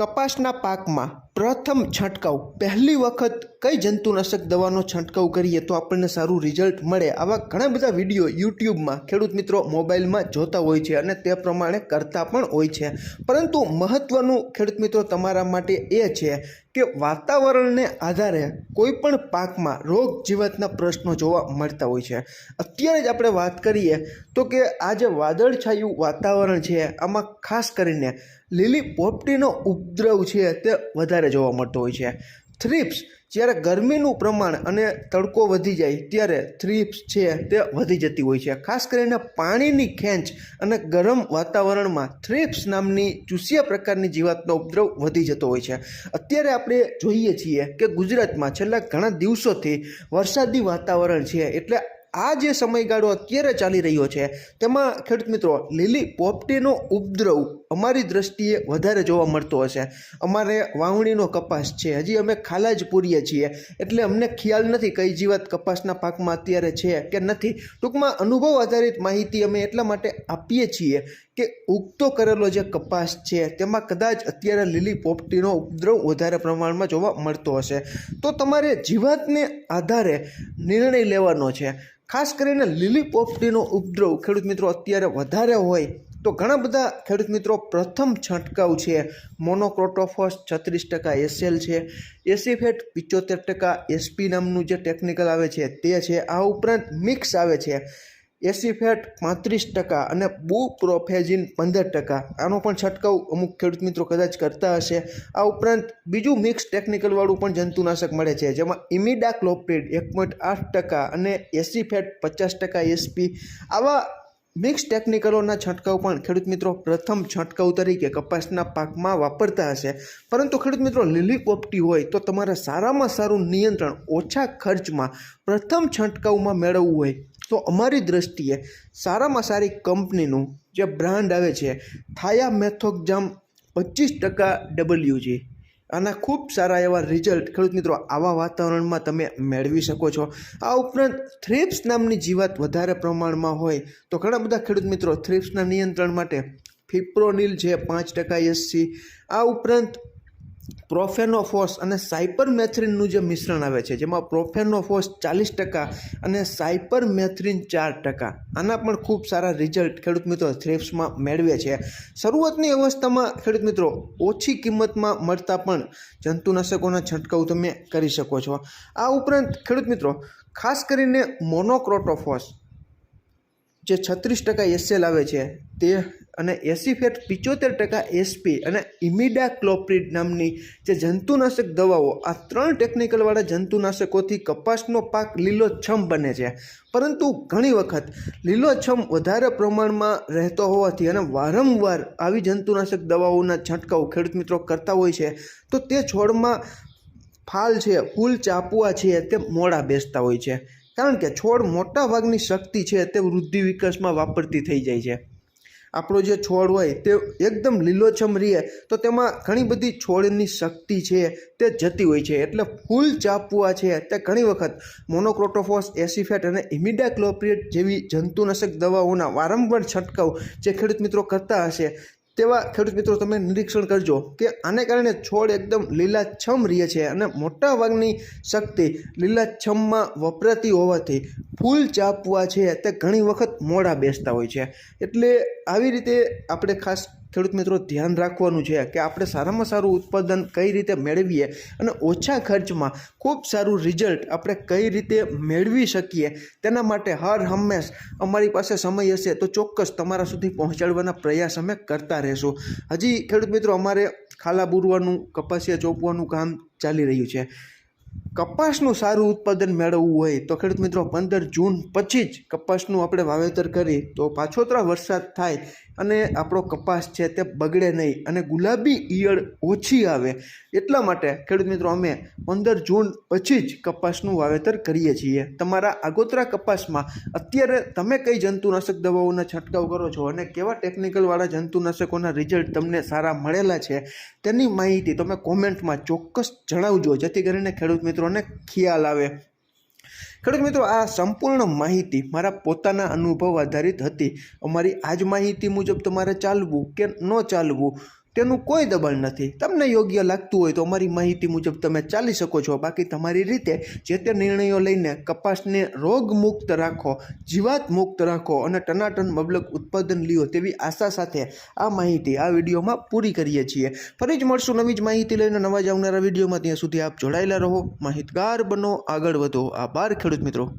કપાસના પાકમાં પ્રથમ છંટકાવ. પહેલી વખત કઈ જંતુનાશક દવાનો છંટકાવ કરીએ તો આપણને સારું રિઝલ્ટ મળે. આવા ઘણા બધા વીડિયો યુટ્યુબમાં ખેડૂત મિત્રો મોબાઈલમાં જોતા હોય છે અને તે પ્રમાણે કરતા પણ હોય છે. પરંતુ મહત્ત્વનું ખેડૂત મિત્રો તમારા માટે એ છે કે વાતાવરણને આધારે કોઈ પણ પાકમાં રોગ જીવાતના પ્રશ્નો જોવા મળતા હોય છે. અત્યારે જ આપણે વાત કરીએ તો કે આ જે વાદળછાયું વાતાવરણ છે, આમાં ખાસ કરીને લીલી પોપટીનો ઉપદ્રવ છે તે વધારે જોવા મળતો હોય છે. થ્રીપ્સ જ્યારે ગરમીનું પ્રમાણ અને તડકો વધી જાય ત્યારે થ્રીપ્સ છે તે વધી જતી હોય છે. ખાસ કરીને પાણીની ખેંચ અને ગરમ વાતાવરણમાં થ્રીપ્સ નામની ચૂસિયા પ્રકારની જીવાતનો ઉપદ્રવ વધી જતો હોય છે. અત્યારે આપણે જોઈએ છીએ કે ગુજરાતમાં છેલ્લા ઘણા દિવસોથી વરસાદી વાતાવરણ છે એટલે આ જે સમયગાળો અત્યારે ચાલી રહ્યો છે, તેમાં ખેડૂત મિત્રો, લીલી પોપટીનો ઉપદ્રવ અમારી દ્રષ્ટિએ વધારે જોવા મળતો હશે. અમારે વાવણીનો કપાસ છે, હજી અમે ખાલા જ પૂરીએ છીએ, એટલે અમને ખ્યાલ નથી કઈ જીવાત કપાસના પાકમાં અત્યારે છે કે નથી. ટૂંકમાં અનુભવ આધારિત માહિતી અમે એટલા માટે આપીએ છીએ કે ઉગતો કરેલો જે કપાસ છે, તેમાં કદાચ અત્યારે લીલી પોપટીનો ઉપદ્રવ વધારે પ્રમાણમાં જોવા મળતો હશે. તો તમારે જીવાતને આધારે નિર્ણય લેવાનો છે. ખાસ કરીને લીલી પોપટીનો ઉપદ્રવ ખેડૂત મિત્રો અત્યારે વધારે હોય તો ઘણા બધા ખેડૂત મિત્રો પ્રથમ છંટકાવ છે. મોનોક્રોટોફોસ છત્રીસ ટકા એસએલ છે. એસીફેટ પિચોતેર ટકા એસપી નામનું જે ટેકનિકલ આવે છે તે છે. આ ઉપરાંત મિક્સ આવે છે. એસીફેટ પાંત્રીસ ટકા અને બુ પ્રોફેજિન પંદર ટકા. આનો પણ છંટકાવ અમુક ખેડૂત મિત્રો કદાચ કરતા હશે. આ ઉપરાંત બીજું મિક્સ ટેકનિકલવાળું પણ જંતુનાશક મળે છે, જેમાં ઇમિડા ક્લોપ્રિડ એક પોઈન્ટ આઠ ટકા અને એસીફેટ પચાસ ટકા એસપી આવા મિક્સ ટેકનિકલોના છંટકાવ પણ ખેડૂત મિત્રો પ્રથમ છંટકાવ તરીકે કપાસના પાકમાં વાપરતા હશે. પરંતુ ખેડૂત મિત્રો લીલી પોપટી હોય તો તમારે સારામાં સારું નિયંત્રણ ઓછા ખર્ચમાં પ્રથમ છંટકાવમાં મેળવવું હોય તો અમારી દ્રષ્ટિએ સારામાં સારી કંપનીનું જે બ્રાન્ડ આવે છે, થાયા મેથોકજામ પચીસ ટકા ડબલ્યુજી. આના ખૂબ સારા એવા રિઝલ્ટ ખેડૂત મિત્રો, આવા વાતાવરણમાં તમે મેળવી શકો છો. આ ઉપરાંત થ્રિપ્સ નામની જીવાત વધારે પ્રમાણમાં હોય તો ઘણા બધા ખેડૂત મિત્રો થ્રિપ્સના નિયંત્રણ માટે ફિપ્રોનિલ છે પાંચ ટકા એસસી આ ઉપરાંત પ્રોફેનોફોસ અને સાયપરમેથ્રિનનું જે મિશ્રણ આવે છે, જેમાં પ્રોફેનોફોસ ચાલીસ ટકા અને સાયપરમેથ્રિન ચાર ટકા. આના પણ ખૂબ સારા રિઝલ્ટ ખેડૂત મિત્રો થ્રેપ્સમાં મેળવે છે. શરૂઆતની અવસ્થામાં ખેડૂત મિત્રો ઓછી કિંમતમાં મળતા પણ જંતુનાશકોના છંટકાવ તમે કરી શકો છો. આ ઉપરાંત ખેડૂત મિત્રો, ખાસ કરીને મોનોક્રોટોફોસ. જે છત્રીસ ટકા એસએલ આવે છે, તે અને એસીફેટ પિચોતેર ટકા એસપી અને ઇમિડા ક્લોપ્રિડ નામની જે જંતુનાશક દવાઓ, આ ત્રણ ટેકનિકલવાળા જંતુનાશકોથી કપાસનો પાક લીલોછમ બને છે. પરંતુ ઘણી વખત લીલોછમ વધારે પ્રમાણમાં રહેતો હોવાથી અને વારંવાર આવી જંતુનાશક દવાઓના છંટકાવ ખેડૂત મિત્રો કરતા હોય છે, તો તે છોડમાં ફાલ છે, ફૂલ ચાપુઆ છે, તે મોડા બેસતા હોય છે. કારણ કે છોડ મોટા ભાગની શક્તિ છે તે વૃદ્ધિ વિકાસમાં વાપરતી થઈ જાય છે. આપણો જે છોડ હોય તે એકદમ લીલોછમ રહે તો તેમાં ઘણી બધી છોડની શક્તિ છે તે જતી હોય છે. એટલે ફૂલ ચાપુઆ છે તે ઘણી વખત મોનોક્રોટોફોસ, એસિફેટ અને ઇમિડાક્લોપ્રિએટ જેવી જંતુનાશક દવાઓના વારંવાર છંટકાવ જે ખેડૂત મિત્રો કરતા હશે તેવા ખેડૂત મિત્રો, તમે નિરીક્ષણ કરજો કે આને કારણે છોડ એકદમ લીલાછમ રહે છે અને મોટા ભાગની શક્તિ લીલાછમમાં વપરાતી હોવાથી ફૂલ ચાપવા છે. તે ઘણી વખત મોડા બેસતા હોય છે. એટલે આવી રીતે આપણે ખાસ ખેડૂત મિત્રો, ધ્યાન રાખવાનું છે કે આપણે સારામાં સારું ઉત્પાદન કઈ રીતે મેળવીએ અને ઓછા ખર્ચમાં ખૂબ સારું રિઝલ્ટ આપણે કઈ રીતે મેળવી શકીએ, તેના માટે હર હંમેશ અમારી પાસે સમય હશે તો ચોક્કસ તમારા સુધી પહોંચાડવાના પ્રયાસ અમે કરતા રહેશું. હજી ખેડૂત મિત્રો, અમારે ખાલા બુરવાનું, કપાસિયા ચોપવાનું કામ ચાલી રહ્યું છે. કપાસનું સારું ઉત્પાદન મેળવવું હોય તો ખેડૂત મિત્રો, પંદર જૂન પછી જ કપાસનું આપણે વાવેતર કરી તો પાછોતરા વરસાદ થાય અને આપણો કપાસ છે તે બગડે નહીં અને ગુલાબી ઈયળ ઓછી આવે. એટલા માટે ખેડૂત મિત્રો, અમે પંદર જૂન પછી જ કપાસનું વાવેતર કરીએ છીએ. તમારા આગોતરા કપાસમાં અત્યારે તમે કઈ જંતુનાશક દવાઓના છંટકાવ કરો છો અને કેવા ટેકનિકલવાળા જંતુનાશકોના રિઝલ્ટ તમને સારા મળેલા છે તેની માહિતી તમે કોમેન્ટમાં ચોક્કસ જણાવજો, જેથી કરીને ખેડૂત મિત્રોને ખ્યાલ આવે. ખેડૂત મિત્રો, આ સંપૂર્ણ માહિતી મારા પોતાના અનુભવ આધારિત હતી. અમારી આ જ માહિતી મુજબ તમારે ચાલવું કે ન ચાલવું તેનું કોઈ દબાણ નથી. તમને યોગ્ય લાગતું હોય તો અમારી માહિતી મુજબ તમે ચાલી શકો છો. બાકી તમારી રીતે જે તે નિર્ણયો લઈને કપાસને રોગમુક્ત રાખો જીવાત મુક્ત રાખો અને ટનાટન મબલક ઉત્પાદન લ્યો તેવી આશા સાથે આ માહિતી આ વિડીયોમાં પૂરી કરીએ છીએ. ફરી જ મળશું નવી જ માહિતી લઈને નવા જ આવનારા વિડીયોમાં. ત્યાં સુધી આપ જોડાયેલા રહો. માહિતગાર બનો. આગળ વધો. આભાર ખેડૂત મિત્રો.